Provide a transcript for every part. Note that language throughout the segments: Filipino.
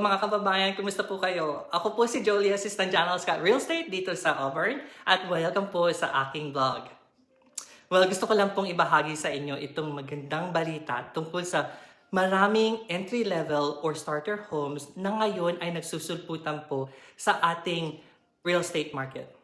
Mga kababayan, kumusta po kayo? Ako po si Jolie, Assistant General Scott Real Estate dito sa Auburn at welcome po sa aking vlog. Well, gusto ko lang pong ibahagi sa inyo itong magandang balita tungkol sa maraming entry-level or starter homes na ngayon ay nagsusulputan po sa ating real estate market.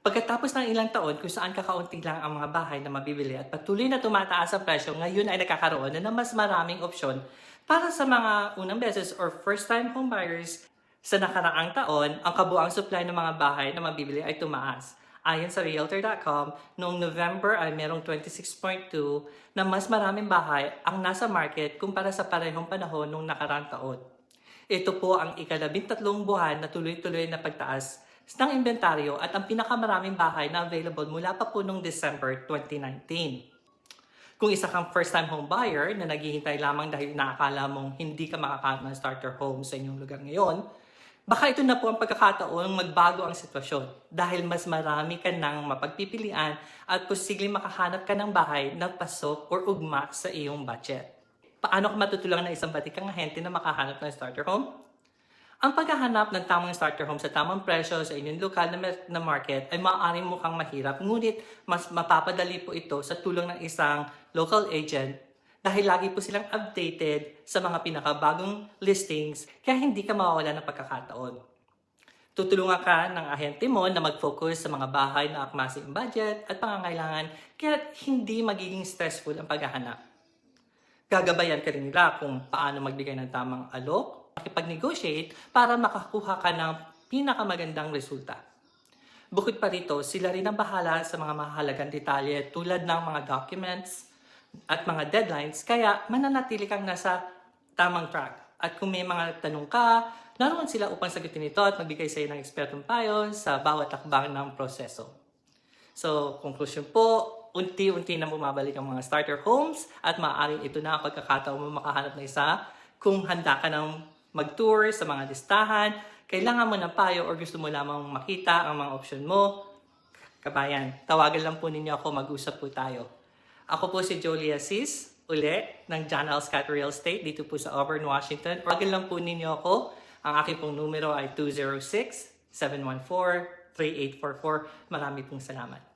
Pagkatapos ng ilang taon kung saan kakaunti lang ang mga bahay na mabibili at patuloy na tumataas ang presyo, ngayon ay nakakaroon na ng mas maraming opsyon para sa mga unang beses or first-time home buyers. Sa nakaraang taon, ang kabuang supply ng mga bahay na mabibili ay tumaas. Ayon sa Realtor.com, noong November ay merong 26.2 na mas maraming bahay ang nasa market kumpara sa parehong panahon noong nakaraang taon. Ito po ang ikalabing tatlong buwan na tuloy-tuloy na pagtaas ng inventaryo at ang pinakamaraming bahay na available mula pa po noong December 2019. Kung isa kang first-time home buyer na naghihintay lamang dahil nakakala mong hindi ka makakahanap ng starter home sa inyong lugar ngayon, baka ito na po ang pagkakataon magbago ang sitwasyon dahil mas marami ka nang mapagpipilian at posibleng makahanap ka ng bahay na pasok or ugma sa iyong budget. Paano ka matutulungan ng isang batikang ahente na makahanap ng starter home? Ang paghahanap ng tamang starter home sa tamang presyo sa inyong lokal na, market ay maaaring mukhang mahirap, ngunit mas mapapadali po ito sa tulong ng isang local agent dahil lagi po silang updated sa mga pinakabagong listings kaya hindi ka mawawala ng pagkakataon. Tutulungan ka ng ahente mo na mag-focus sa mga bahay na akma sa iyong budget at pangangailangan kaya hindi magiging stressful ang paghahanap. Gagabayan ka rin nila kung paano magbigay ng tamang alok, makipag-negotiate para makakuha ka ng pinakamagandang resulta. Bukod pa rito, sila rin ang bahala sa mga mahalagang detalye tulad ng mga documents at mga deadlines kaya mananatili kang nasa tamang track. At kung may mga tanong ka, naroon sila upang sagutin ito at magbigay sa iyo ng ekspertong payo sa bawat takbang ng proseso. So, conclusion po, unti-unti na bumabalik ang mga starter homes at maaaring ito na ang pagkakataon mo makahanap ng isa kung handa ka ng mag-tour sa mga listahan, kailangan mo ng payo or gusto mo lamang makita ang mga option mo, kabayan, tawagan lang po ninyo ako, mag-usap po tayo. Ako po si Jolie Assis, uli, ng John L. Scott Real Estate dito po sa Auburn, Washington. Tawagan lang po ninyo ako. Ang aking pong numero ay 206-714-3844. Marami pong salamat.